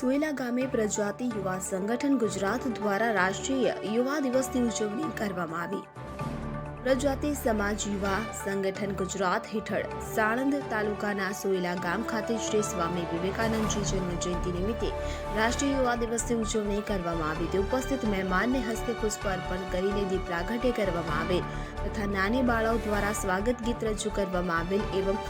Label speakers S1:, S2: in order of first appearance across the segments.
S1: સોયલા ગામે પ્રજાતિ યુવા સંગઠન ગુજરાત દ્વારા રાષ્ટ્રીય યુવા દિવસની ઉજવણી કરવામાં આવી. પ્રજાતિ સમાજ યુવા સંગઠન ગુજરાત હેઠળ સાણંદ તાલુકાના સોયલા ગામ ખાતે શ્રી સ્વામી વિવેકાનંદજી જન્મ જયંતિ નિમિત્તે રાષ્ટ્રીય યુવા દિવસની ઉજવણી કરવામાં આવી. તે ઉપસ્થિત મહેમાનને હસ્તે પુષ્પ અર્પણ કરીને દીપ પ્રાગટ્ય કરવામાં આવેલ તથા નાની બાળાઓ દ્વારા સ્વાગત ગીત રજૂ કરવામાં આવેલ એવં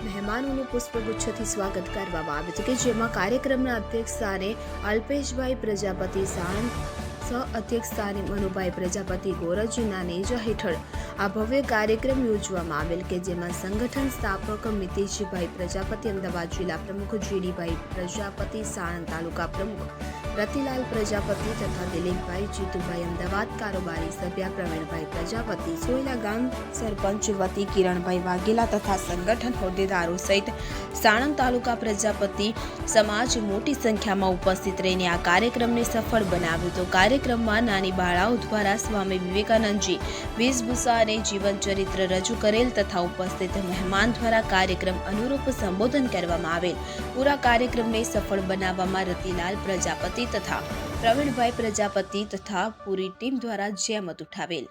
S1: મહેમાનોનું પુષ્પગુચ્છથી સ્વાગત કરવામાં આવ્યું હતું કે જેમાં કાર્યક્રમના અધ્યક્ષ સ્થાને અલ્પેશભાઈ પ્રજાપતિ સાણંદ સહ અધ્યક્ષ સ્થાને મનુભાઈ પ્રજાપતિ ગોરજીના નેજા હેઠળ આ ભવ્ય કાર્યક્રમ યોજવામાં આવેલ કે જેમાં સંગઠન સ્થાપક મિતેશભાઈ પ્રજાપતિ, અમદાવાદ જિલ્લા પ્રમુખ જીડીભાઈ પ્રજાપતિ સાણંદ તાલુકા પ્રમુખ રતિલાલ પ્રજાપતિ તથા દિલીપભાઈ જીતુભાઈ, અમદાવાદ કારોબારી સભ્ય પ્રવીણભાઈ પ્રજાપતિ, સોયલા ગામ સરપંચ વતી કિરણભાઈ વાઘેલા તથા સંગઠન હોદ્દેદારો સહિત સાણંદ તાલુકા પ્રજાપતિ સમાજ મોટી સંખ્યામાં ઉપસ્થિત રહીને આ કાર્યક્રમને સફળ બનાવ્યો. તો કાર્યક્રમમાં નાની બાળાઓ દ્વારા સ્વામી વિવેકાનંદજી વેશભૂષા અને જીવન ચરિત્ર રજૂ કરેલ તથા ઉપસ્થિત મહેમાન દ્વારા કાર્યક્રમ અનુરૂપ સંબોધન કરવામાં આવેલ. પૂરા કાર્યક્રમને સફળ બનાવવામાં રતિલાલ પ્રજાપતિ તથા પ્રવીણભાઈ પ્રજાપતિ તથા પૂરી ટીમ દ્વારા જહેમત ઉઠાવેલ.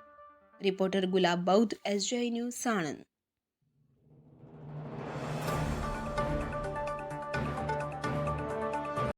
S1: રિપોર્ટર ગુલાબ બૌદ્ધ એસજીઆઈ ન્યૂઝ, સાણંદ.